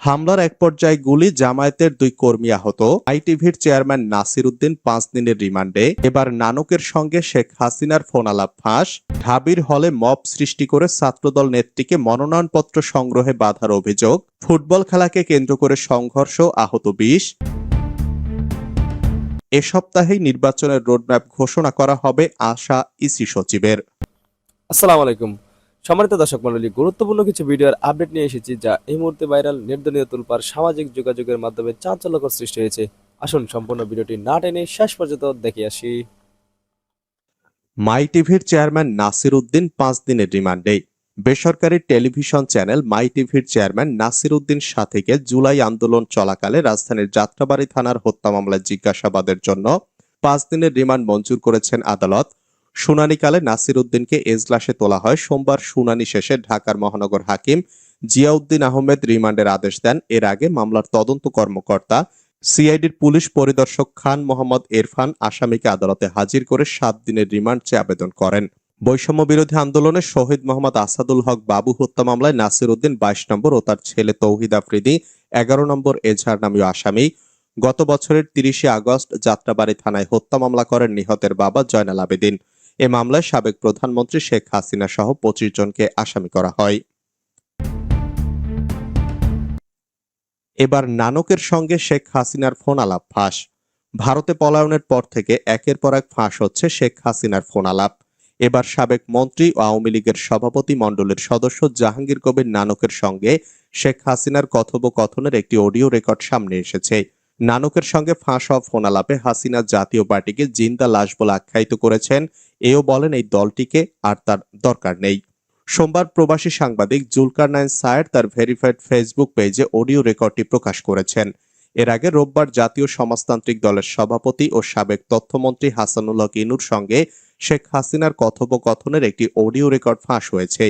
হামলার এক পর্যায়ে গুলি জামায়াতের দুই কর্মী আহত। আইটিভির চেয়ারম্যান নাসির উদ্দিন পাঁচ দিনের রিমান্ডে। এবার নানকের সঙ্গে শেখ হাসিনার ফোনালাপ ফাঁস। ঢাবির হলে মব সৃষ্টি করে ছাত্রদল নেত্রীকে মনোনয়নপত্র সংগ্রহে বাধার অভিযোগ। ফুটবল খেলাকে কেন্দ্র করে সংঘর্ষ, আহত বিশ। এ সপ্তাহেই নির্বাচনের রোডম্যাপ ঘোষণা করা হবে আশা ইসি সচিবের। আসসালামু আলাইকুম। সম্মানিত দর্শক মণ্ডলী গুরুত্বপূর্ণ কিছু ভিডিওর আপডেট নিয়ে এসেছি যা এই মুহূর্তে ভাইরাল নির্দলীয় তুলপার সামাজিক যোগাযোগের মাধ্যমে চাঞ্চল্যকর সৃষ্টি হয়েছে। আসুন সম্পূর্ণ ভিডিওটি না টেনে শেষ পর্যন্ত দেখে আসি। মাই টিভির চেয়ারম্যান নাসির উদ্দিন পাঁচ দিনের রিমান্ডে বেসরকারি টেলিভিশন চ্যানেল মাই টিভির চেয়ারম্যান নাসির উদ্দিন সাথীকে জুলাই আন্দোলন চলাকালে রাজধানীর যাত্রাবাড়ি থানার হত্যা মামলায় জিজ্ঞাসাবাদের জন্য পাঁচ দিনের রিমান্ড মঞ্জুর করেছেন আদালত। শুনানিকালে নাসির উদ্দিনকে এজলাসে তোলা হয়। সোমবার শুনানি শেষে ঢাকার মহানগর হাকিম জিয়াউদ্দিন আহমেদ রিমান্ডের আদেশ দেন। এর আগে মামলার তদন্ত কর্মকর্তা, সিআইডির পুলিশ পরিদর্শক খান মোহাম্মদ এরফান আসামিকে আদালতে হাজির করে সাত দিনের রিমান্ড চেয়ে আবেদন করেন। বৈষম্য বিরোধী আন্দোলনে শহীদ মোহাম্মদ আসাদুল হক বাবু হত্যা মামলায় নাসির উদ্দিন বাইশ নম্বর ও তার ছেলে তৌহিদ আফ্রিদি এগারো নম্বর এজাহার নামীয় আসামি। গত বছরের তিরিশে আগস্ট যাত্রাবাড়ি থানায় হত্যা মামলা করেন নিহতের বাবা জয়নাল আবেদিন। এ মামলায় সাবেক প্রধানমন্ত্রী শেখ হাসিনা সহ পঁচিশ জনকে আসামি করা হয়। এবার নানকের সঙ্গে শেখ হাসিনার ফোন আলাপ ফাঁস। ভারতে পলায়নের পর থেকে একের পর এক ফাঁস হচ্ছে শেখ হাসিনার ফোন আলাপ এবার সাবেক মন্ত্রী ও আওয়ামী লীগের সভাপতি মণ্ডলের সদস্য জাহাঙ্গীর কবির নানকের সঙ্গে শেখ হাসিনার কথোপকথনের একটি অডিও রেকর্ড সামনে এসেছে। নানকের সঙ্গে ফাঁস হওয়া ফোন আলাপে হাসিনা জাতীয় পার্টিকে জিন্দা লাশ বলে আখ্যায়িত করেছেন। এও বলেন এই দলটিকে আর তার দরকার নেই। সোমবার প্রবাসী সাংবাদিক জুলকার নাইন সায়ের তার ভেরিফাইড ফেসবুক পেজে অডিও রেকর্ডটি প্রকাশ করেছেন। এর আগে রোববার জাতীয় সমাজতান্ত্রিক দলের সভাপতি ও সাবেক তথ্যমন্ত্রী হাসানুল হক ইনুর সঙ্গে শেখ হাসিনার কথোপকথনের একটি অডিও রেকর্ড ফাঁস হয়েছে।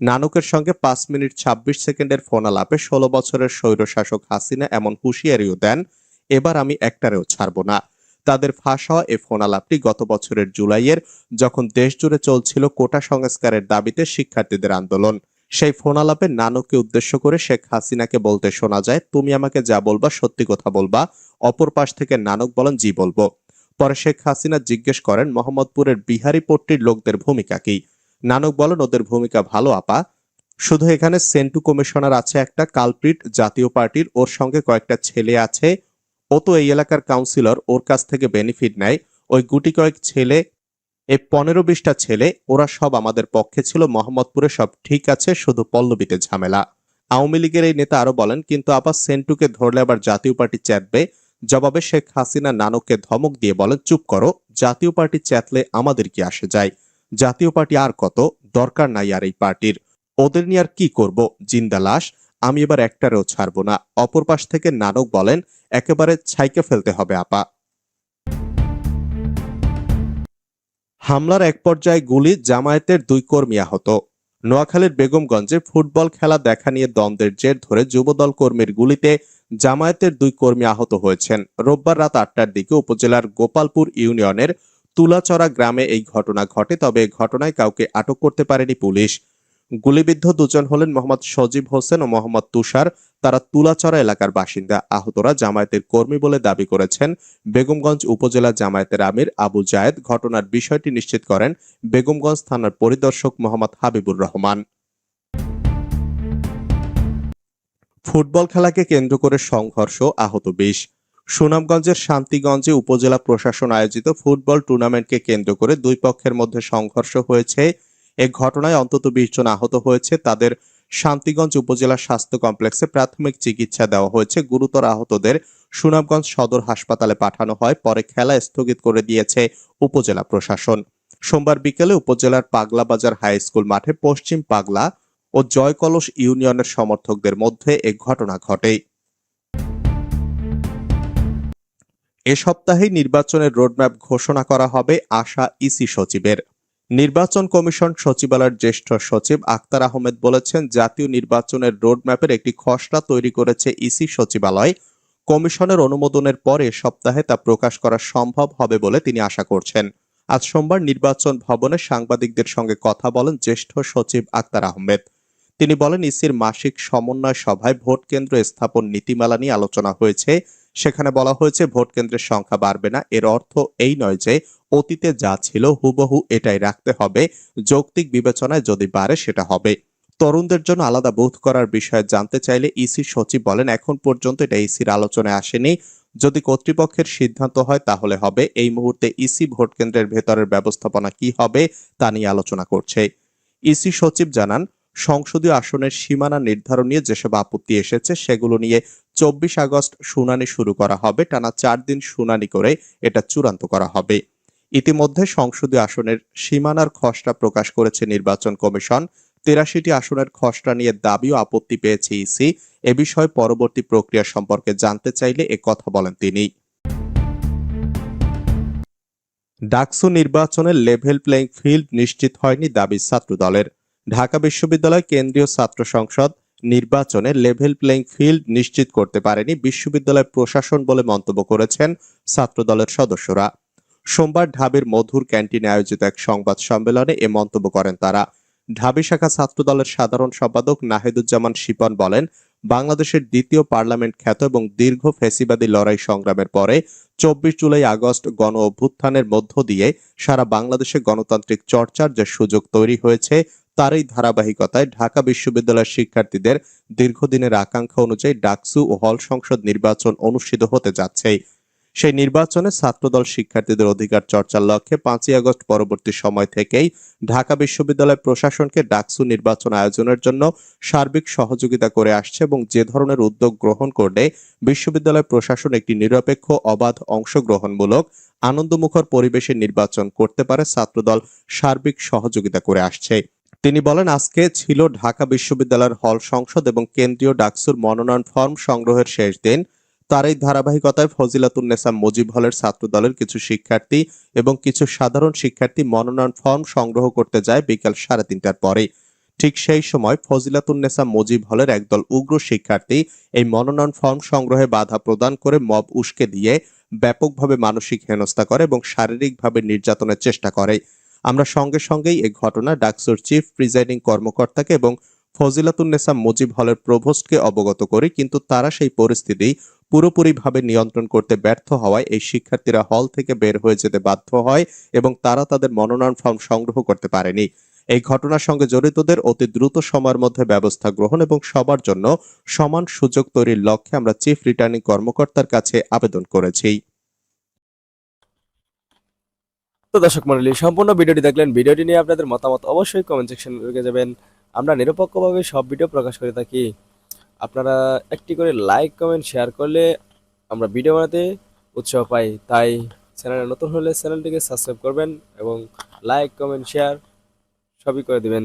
নানকের সঙ্গে পাঁচ মিনিট ছাব্বিশ সেকেন্ডের ফোন আলাপে ষোলো বছরের স্বৈরশাসক হাসিনা এমন হুঁশিয়ারিও দেন। এবার আমি একটারেও ছাড়ব না। তাদের ফাঁস হওয়া এ ফোন আলাপটি গত বছরের জুলাইয়ের, যখন দেশ জুড়ে চলছিল কোটা সংস্কারের দাবিতে শিক্ষার্থীদের আন্দোলন। সেই ফোন আলাপে নানককে উদ্দেশ্য করে শেখ হাসিনাকে বলতে শোনা যায়, তুমি আমাকে যা বলবা সত্যি কথা বলবা, অপর পাশ থেকে নানক বলেন জি বলব। পরে শেখ হাসিনা জিজ্ঞেস করেন, মোহাম্মদপুরের বিহারি পট্টির লোকদের ভূমিকা কি? নানক বলেন, ওদের ভূমিকা ভালো, আপা। শুধু এখানে সেন্টু কমিশনার আছে একটা, কালপ্রিট জাতীয় পার্টির, ওর সঙ্গে কয়েকটা ছেলে আছে ও তো এই এলাকার কাউন্সিলর ওর কাছ থেকে বেনিফিট নেয়। ওই গুটি কয়েক ছেলে, এই পনেরো বিশটা ছেলে, ওরা সব আমাদের পক্ষে ছিল, মোহাম্মদপুরে সব ঠিক আছে, শুধু পল্লবীতে ঝামেলা। আওয়ামী লীগের এই নেতা আরও বলেন, কিন্তু আবার সেন্টুকে ধরলে আবার জাতীয় পার্টি চ্যাটবে জবাবে শেখ হাসিনা নানককে ধমক দিয়ে বলেন, চুপ করো, জাতীয় পার্টি চ্যাটলে আমাদের কি আসে যায়? জাতীয় পার্টি আর কত? দরকার নাই আর এই পার্টির। ওদের নিয়ে আর কি করব? জিন্দা লাশ। আমি এবার একটারেও ছাড়বো না। অপর পাশ থেকে নানক বলেন, একেবারে ছাইকে ফেলতে হবে, আপা। হামলার এক পর্যায়ে গুলি জামায়াতের দুই কর্মী আহত। নোয়াখালীর বেগমগঞ্জে ফুটবল খেলা দেখা নিয়ে দ্বন্দ্বের জের ধরে যুবদল কর্মীর গুলিতে জামায়াতের দুই কর্মী আহত হয়েছেন। রোববার রাত আটটার দিকে উপজেলার গোপালপুর ইউনিয়নের তুলাচড়া গ্রামে এই ঘটনা ঘটে, তবে ঘটনায় কাউকে আটক করতে পারেনি পুলিশ। গুলিবিদ্ধ দুজন হলেন মোহাম্মদ সজীব হোসেন ও মোহাম্মদ তুষার। তারা তুলাচড়া এলাকার বাসিন্দা। আহতরা জামায়াতের কর্মী বলে দাবি করেছেন। বেগমগঞ্জ উপজেলা জামায়াতের আমির আবু জায়েদ ঘটনার বিষয়টি নিশ্চিত করেন। বেগমগঞ্জ থানার পরিদর্শক মোহাম্মদ হাবিবুর রহমান। ফুটবল খেলাকে কেন্দ্র করে সংঘর্ষ, আহত বিশ। সুনামগঞ্জের শান্তিগঞ্জে উপজেলা প্রশাসন আয়োজিত ফুটবল টুর্নামেন্টকে কেন্দ্র করে দুই পক্ষের মধ্যে সংঘর্ষ হয়েছে। এ ঘটনায় অন্তত বিশ জন আহত হয়েছে। তাদের শান্তিগঞ্জ উপজেলা স্বাস্থ্য কমপ্লেক্সে প্রাথমিক চিকিৎসা দেওয়া হয়েছে। গুরুতর আহতদের সুনামগঞ্জ সদর হাসপাতালে পাঠানো হয়। পরে খেলা স্থগিত করে দিয়েছে উপজেলা প্রশাসন। সোমবার বিকেলে উপজেলার পাগলা বাজার হাই স্কুল মাঠে পশ্চিম পাগলা ও জয়কলস ইউনিয়নের সমর্থকদের মধ্যে এ ঘটনা ঘটে। এ সপ্তাহেই নির্বাচনের রোডম্যাপ ঘোষণা করা হবে আশা ইসি সচিবের। নির্বাচন কমিশন সচিবালয়ের জ্যেষ্ঠ সচিব আক্তার আহমেদ বলেছেন, জাতীয় নির্বাচনের রোডম্যাপের একটি খসড়া তৈরি করেছে ইসি সচিবালয়। কমিশনের অনুমোদনের পরে সপ্তাহে তা প্রকাশ করা সম্ভব হবে বলে তিনি আশা করছেন। আজ সোমবার নির্বাচন ভবনে সাংবাদিকদের সঙ্গে কথা বলেন জ্যেষ্ঠ সচিব আক্তার আহমেদ। তিনি বলেন, ইসির মাসিক সমন্বয় সভায় ভোট কেন্দ্র স্থাপন নীতিমালা নিয়ে আলোচনা হয়েছে। সেখানে বলা হয়েছে, ভোট কেন্দ্রের সংখ্যা বাড়বে না। এর অর্থ এই নয় যে অতীতে যা ছিল হুবহু এটাই রাখতে হবে। যৌক্তিক বিবেচনায় যদি বাড়ে সেটা হবে। তরুণদের জন্য আলাদা বোধ করার বিষয়ে জানতে চাইলে ইসি সচিব বলেন, এখন পর্যন্ত এটা ইসির আলোচনায় আসেনি। যদি কর্তৃপক্ষের সিদ্ধান্ত হয় তাহলে হবে। এই মুহূর্তে ইসি ভোট কেন্দ্রের ভেতরের ব্যবস্থাপনা কি হবে তা নিয়ে আলোচনা করছে। ইসি সচিব জানান, সংসদীয় আসনের সীমানা নির্ধারণ নিয়ে যেসব আপত্তি এসেছে সেগুলো নিয়ে চব্বিশ আগস্ট শুনানি শুরু করা হবে। টানা চার দিন শুনানি করে এটা চূড়ান্ত করা হবে। ইতিমধ্যে সংসদীয় আসনের সীমানার খসড়া প্রকাশ করেছে নির্বাচন কমিশন। তেরাশিটি আসনের খসড়া নিয়ে দাবি ও আপত্তি পেয়েছে ইসি। এ বিষয়ে পরবর্তী প্রক্রিয়া সম্পর্কে জানতে চাইলে এ কথা বলেন তিনি। ডাকসু নির্বাচনের লেভেল প্লেইং ফিল্ড নিশ্চিত হয়নি দাবি ছাত্রদলের। ঢাকা বিশ্ববিদ্যালয় কেন্দ্রীয় ছাত্র সংসদ নির্বাচনে লেভেল প্লেইং ফিল্ড নিশ্চিত করতে পারেনি বিশ্ববিদ্যালয় প্রশাসন বলে মন্তব্য করেছেন ছাত্রদলের সদস্যরা। সোমবার ঢাবির মধুর ক্যান্টিনে আয়োজিত এক সংবাদ সম্মেলনে এ মন্তব্য করেন তারা। ঢাবি শাখা ছাত্রদলের সাধারণ সম্পাদক নাহিদুজ্জামান শিপন বলেন, বাংলাদেশের দ্বিতীয় পার্লামেন্ট খ্যাত এবং দীর্ঘ ফেসিবাদী লড়াই সংগ্রামের পরে চব্বিশ জুলাই আগস্ট গণ অভ্যুত্থানের মধ্য দিয়ে সারা বাংলাদেশে গণতান্ত্রিক চর্চার যে সুযোগ তৈরি হয়েছে, তারই ধারাবাহিকতায় ঢাকা বিশ্ববিদ্যালয়ের শিক্ষার্থীদের দীর্ঘদিনের আকাঙ্ক্ষা অনুযায়ী ডাকসু ও হল সংসদ নির্বাচন অনুষ্ঠিত হতে যাচ্ছে। সেই নির্বাচনে ছাত্রদল শিক্ষার্থীদের অধিকার চর্চার লক্ষ্যে পাঁচই আগস্ট পরবর্তী সময় থেকেই ঢাকা বিশ্ববিদ্যালয় প্রশাসনকে ডাকসু নির্বাচন আয়োজনের জন্য সার্বিক সহযোগিতা করে আসছে এবং যে ধরনের উদ্যোগ গ্রহণ করলে বিশ্ববিদ্যালয় প্রশাসন একটি নিরপেক্ষ, অবাধ, অংশগ্রহণমূলক, আনন্দমুখর পরিবেশে নির্বাচন করতে পারে, ছাত্রদল সার্বিক সহযোগিতা করে আসছে। তিনি বলেন, আজকে ছিল ঢাকা বিশ্ববিদ্যালয়ের হল সংসদ এবং কেন্দ্রীয় ডাকসুর মনোনয়ন ফর্ম সংগ্রহের শেষ দিন। তার এই ধারাবাহিকতায় ফজিলাতুন্নেসা মুজিব হলের ছাত্রদলের কিছু শিক্ষার্থী এবং কিছু সাধারণ শিক্ষার্থী মনোনয়ন ফর্ম সংগ্রহ করতে যায় বিকাল সাড়ে তিনটার পরে। ঠিক সেই সময় ফজিলাতুন্নেসা মুজিব হলের একদল উগ্র শিক্ষার্থী এই মনোনয়ন ফর্ম সংগ্রহে বাধা প্রদান করে মব উস্কে দিয়ে ব্যাপকভাবে মানসিক হেনস্থা করে এবং শারীরিকভাবে নির্যাতনের চেষ্টা করে। আমরা সঙ্গে সঙ্গেই এই ঘটনা ডাকসুর চিফ প্রিজাইডিং কর্মকর্তাকে এবং ফজিলাতুন্নেসা মুজিব হলের প্রভোস্টকে অবগত করি, কিন্তু তারা সেই পরিস্থিতি পুরোপুরিভাবে নিয়ন্ত্রণ করতে ব্যর্থ হওয়ায় এই শিক্ষার্থীরা হল থেকে বের হয়ে যেতে বাধ্য হয় এবং তারা তাদের মনোনয়ন ফর্ম সংগ্রহ করতে পারেনি। এই ঘটনার সঙ্গে জড়িতদের অতি দ্রুত সময়ের মধ্যে ব্যবস্থা গ্রহণ এবং সবার জন্য সমান সুযোগ তৈরির লক্ষ্যে আমরা চিফ রিটার্নিং কর্মকর্তার কাছে আবেদন করেছি। তো দর্শক মন্ডলী সম্পূর্ণ ভিডিওটি দেখলেন, ভিডিওটি নিয়ে আপনাদের মতামত অবশ্যই কমেন্ট সেকশনে লিখে যাবেন। আমরা নিরপেক্ষভাবে সব ভিডিও প্রকাশ করে থাকি। আপনারা একটি করে লাইক কমেন্ট শেয়ার করলে আমরা ভিডিও বানাতে উৎসাহ পাই। তাই চ্যানেলে নতুন হলে চ্যানেলটিকে সাবস্ক্রাইব করবেন এবং লাইক কমেন্ট শেয়ার সবই করে দিবেন।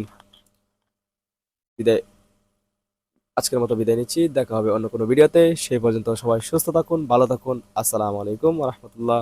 বিদায় আজকের মতো বিদায় নিচ্ছি। দেখা হবে অন্য কোনো ভিডিওতে সেই পর্যন্ত সবাই সুস্থ থাকুন, ভালো থাকুন। আসসালামু আলাইকুম রহমতুল্লাহ।